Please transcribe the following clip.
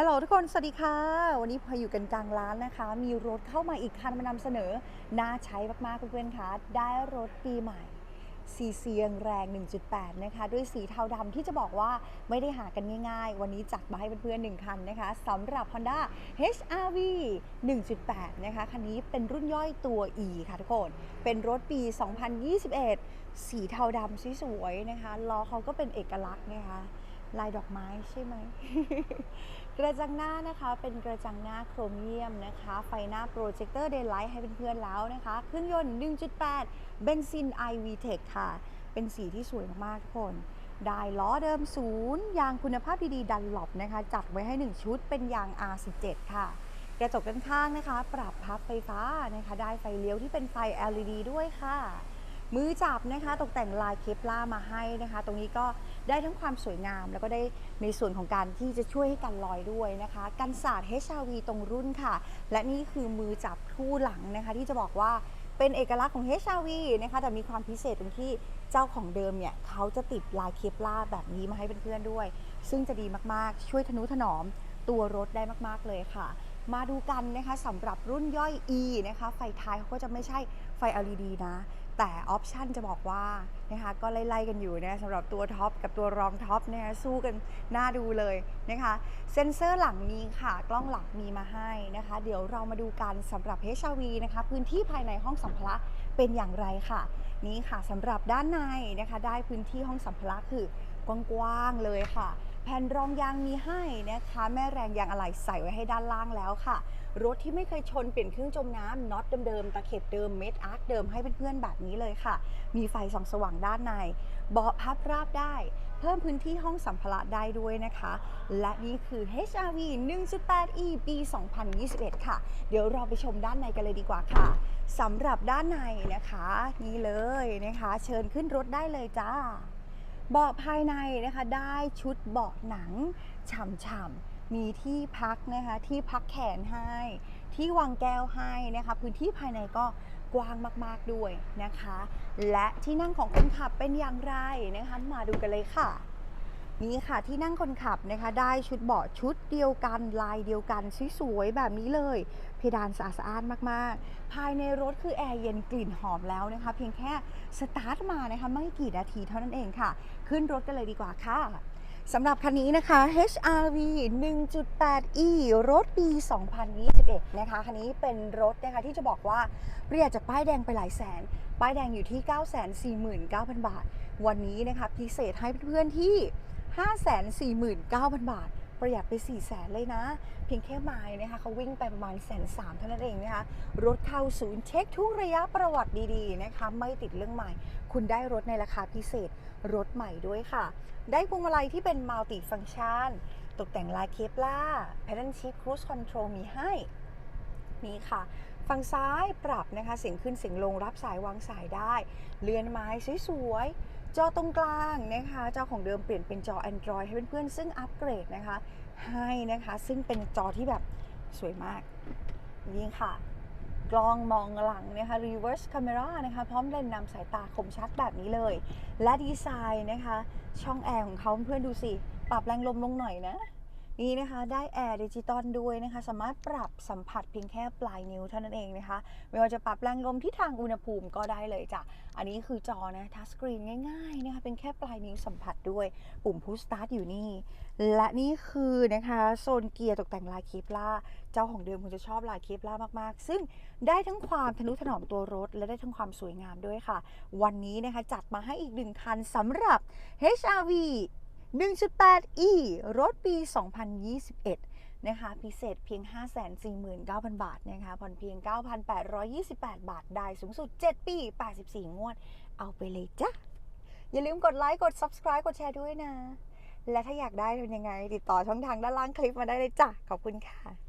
ฮัลโหลทุกคน สวัสดีค่ะ วันนี้พออยู่กันกลางร้านนะคะ มีรถเข้ามาอีกคันมานำเสนอ น่าใช้มากๆเพื่อนๆคะได้รถปีใหม่สีเสียงแรง 1.8 นะคะ ด้วยสีเทาดำที่จะบอกว่าไม่ได้หากันง่ายๆ วันนี้จัดมาให้เพื่อนๆหนึ่งคันนะคะสำหรับ Honda HRV 1.8 นะคะ คันนี้เป็นรุ่นย่อยตัว E ค่ะทุกคน เป็นรถปี 2021 สีเทาดำสวยๆนะคะ ล้อเขาก็เป็นเอกลักษณ์นะคะ ลายดอกไม้ใช่ไหม กระจังหน้านะคะเป็นกระจังหน้าโครเมียมนะคะ ไฟหน้าโปรเจคเตอร์เดย์ไลท์ให้เพื่อนๆแล้วนะคะเครื่องยนต์ 1.8 เบนซิน iVTEC ค่ะ เป็นสีที่สวยมากๆทุกคนได้ล้อเดิมศูนย์ยางคุณภาพดีๆดันหลบนะคะ จัดไว้ให้ 1 ชุดเป็นยาง R17 ค่ะ กระจกด้านข้างนะคะ ปรับพับไฟฟ้านะคะ ได้ไฟเลี้ยวที่เป็นไฟ LED ด้วยค่ะ มือจับนะคะตกแต่งลายเคปล่ามาให้นะคะ ตรงนี้ก็ได้ทั้งความสวยงาม แล้วก็ได้ในส่วนของการที่จะช่วยให้กันลอยด้วยนะคะกันศาสตร์ HRV ตรงรุ่นค่ะ และนี่คือมือจับคู่หลังนะคะ ที่จะบอกว่าเป็นเอกลักษณ์ของ HRV นะคะแต่มีความพิเศษตรงที่เจ้าของเดิมเนี่ยเขาจะติดลายเคปล่าแบบนี้มาให้เพื่อนๆด้วย ซึ่งจะดีมากๆ ช่วยทนุถนอมตัวรถได้มากๆเลยค่ะ มาดูกันนะคะสำหรับรุ่นย่อย E นะคะ ไฟท้ายเขาก็จะไม่ใช่ไฟ LED นะ แต่ออปชันจะบอกว่านะคะก็ไล่ๆกันอยู่นะสำหรับตัวท็อปกับตัวรองท็อปนะคะสู้กันน่าดูเลยนะคะเซ็นเซอร์หลังมีค่ะ กล้องหลังมีมาให้นะคะ เดี๋ยวเรามาดูกันสำหรับ HRV นะคะพื้นที่ภายในห้องสัมภาระเป็นอย่างไรค่ะ นี่ค่ะสำหรับด้านในนะคะ ได้พื้นที่ห้องสัมภาระคือกว้างๆเลยค่ะ ผ่นรองยางมีให้นะคะ แม่แรงยางอะไหล่ใส่ไว้ให้ด้านล่างแล้วค่ะ รถที่ไม่เคยชนเปลี่ยนเครื่องจมน้ำน็อตเดิมๆตะเข็บเดิมเม็ดอาร์คเดิมให้เพื่อนๆแบบนี้เลยค่ะ มีไฟส่องสว่างด้านใน เบาะพับราบได้ เพิ่มพื้นที่ห้องสัมภาระได้ด้วยนะคะ และนี่คือ HRV 1.8e ปี 2021 ค่ะ เดี๋ยวเราไปชมด้านในกันเลยดีกว่าค่ะสำหรับด้านในนะคะ นี่เลยนะคะ เชิญขึ้นรถได้เลยจ้า เบาะภายในนะคะได้ชุดเบาะหนังฉ่ำๆ มีที่พักนะคะที่พักแขนให้ ที่วางแก้วให้นะคะพื้นที่ภายในก็กว้างมากๆด้วยนะคะ และที่นั่งของคนขับเป็นอย่างไรนะคะ มาดูกันเลยค่ะ นี่ค่ะที่นั่งคนขับนะคะ ได้ชุดเบาะชุดเดียวกันลายเดียวกันสวยๆแบบนี้เลย เพดานสะอาดสะอานมากๆ ภายในรถคือแอร์เย็นกลิ่นหอมแล้วนะคะ เพียงแค่สตาร์ทมานะคะไม่กี่นาทีเท่านั้นเองค่ะ ขึ้นรถกันเลยดีกว่าค่ะสำหรับคันนี้นะคะ HRV 1.8e รถปี 2021 นะคะ คันนี้เป็นรถนะคะที่จะบอกว่าประหยัดจากป้ายแดงไปหลายแสน ป้ายแดงอยู่ที่ 949,000 บาท วันนี้นะคะพิเศษให้เพื่อนๆที่ 549,000 บาท ประหยัดไป 4 0 0แสนเลยนะ เพียงแค่ไมล์นะคะเขาวิ่งไปประมาณแสนสามเท่านั้นเองนะคะ รถเข้าศูนย์เช็คทุกระยะประวัติดีๆนะคะ ไม่ติดเรื่องใหม่ คุณได้รถในราคาพิเศษ รถใหม่ด้วยค่ะ ได้พวงมาลัยที่เป็นมัลติฟัง c t ชัน ตกแต่งลายเคปล่า Pedal Shift Cruise Control มีให้มีค่ะ ฝั่งซ้ายปรับนะคะเสียงขึ้นเสียงลงรับสายวางสายได้เรือนไม้สวยๆ จอตรงกลางนะคะเจ้าของเดิมเปลี่ยนเป็นจอ Android ให้เพื่อนๆซึ่งอัปเกรดนะคะให้นะคะซึ่งเป็นจอที่แบบสวยมาก นี่ค่ะ กล้องมองหลังนะคะ reverse camera นะคะพร้อมเลนส์นำสายตาคมชัดแบบนี้เลย และดีไซน์นะคะ ช่องแอร์ของเขาเพื่อนๆดูสิ ปรับแรงลมลงหน่อยนะ นี่นะคะได้แอร์ดิจิตอลด้วยนะคะ สามารถปรับสัมผัสเพียงแค่ปลายนิ้วเท่านั้นเองนะคะ ไม่ว่าจะปรับแรงลมที่ทางอุณหภูมิก็ได้เลยจ้ะ อันนี้คือจอนะทัชสกรีนง่ายๆนะคะเป็นแค่ปลายนิ้วสัมผัสด้วย ปุ่มพุชสตาร์ทอยู่นี่ และนี่คือนะคะโซนเกียร์ตกแต่งลายเคปล่าเจ้าของเดิมคงจะชอบลายเคปล่ามากๆ ซึ่งได้ทั้งความทนุถนอมตัวรถ และได้ทั้งความสวยงามด้วยค่ะ วันนี้นะคะจัดมาให้อีกหนึ่งคันสำหรับ HRV 1.8e รถปี 2021 นะคะ พิเศษเพียง 549,000 บาทนะคะผ่อนเพียง 9,828 บาท ได้สูงสุด 7 ปี 84 งวด เอาไปเลยจ้ะ อย่าลืมกดไลค์ กด subscribe กดแชร์ด้วยนะ และถ้าอยากได้ทำยังไง ติดต่อช่องทางด้านล่างคลิปมาได้เลยจ้ะ ขอบคุณค่ะ